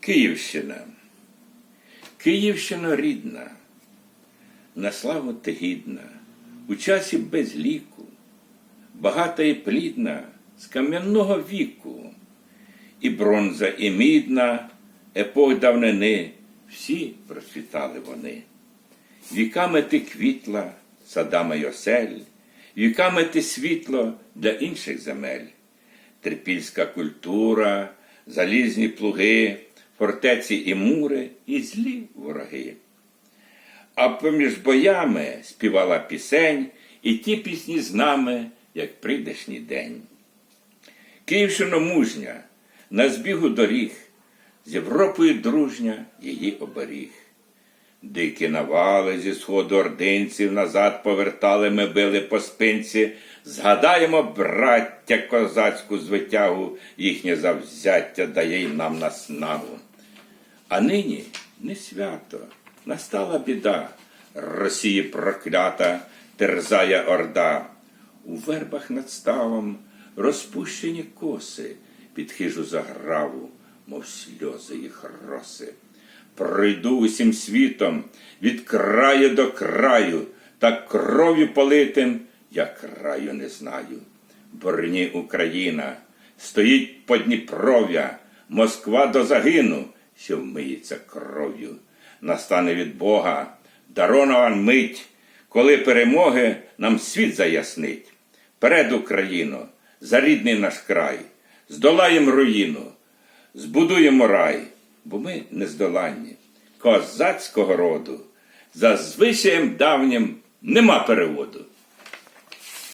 Київщина. Київщина рідна, на славу ти гідна, у часі без ліку, багата і плідна з кам'яного віку, і бронза, і мідна, епох давнини, всі процвітали вони. Віками ти квітла, садами й осель, віками ти світло для інших земель. Трипільська культура, залізні плуги, фортеці і мури, і злі вороги. А поміж боями співала пісень, і ті пісні з нами, як прийдешній день. Київщина мужня, на збігу доріг, з Європою дружня її оберіг. Дикі навали зі сходу ординців назад повертали, ми били по спинці. Згадаємо, браття, козацьку звитягу, їхнє завзяття дає й нам наснагу. А нині не свято, настала біда, Росії проклята, терзає орда. У вербах над ставом розпущені коси під хижу заграву, мов сльози їх роси. Пройду усім світом від краю до краю, так кров'ю политим, я краю не знаю. Броні Україна, стоїть Подніпров'я, Москва до загину, що вмиється кров'ю. Настане від Бога даронова мить, коли перемоги нам світ заяснить. Перед Україну, за рідний наш край, здолаємо руїну, збудуємо рай, бо ми нездоланні, козацького роду, за звичаєм давнім нема переводу.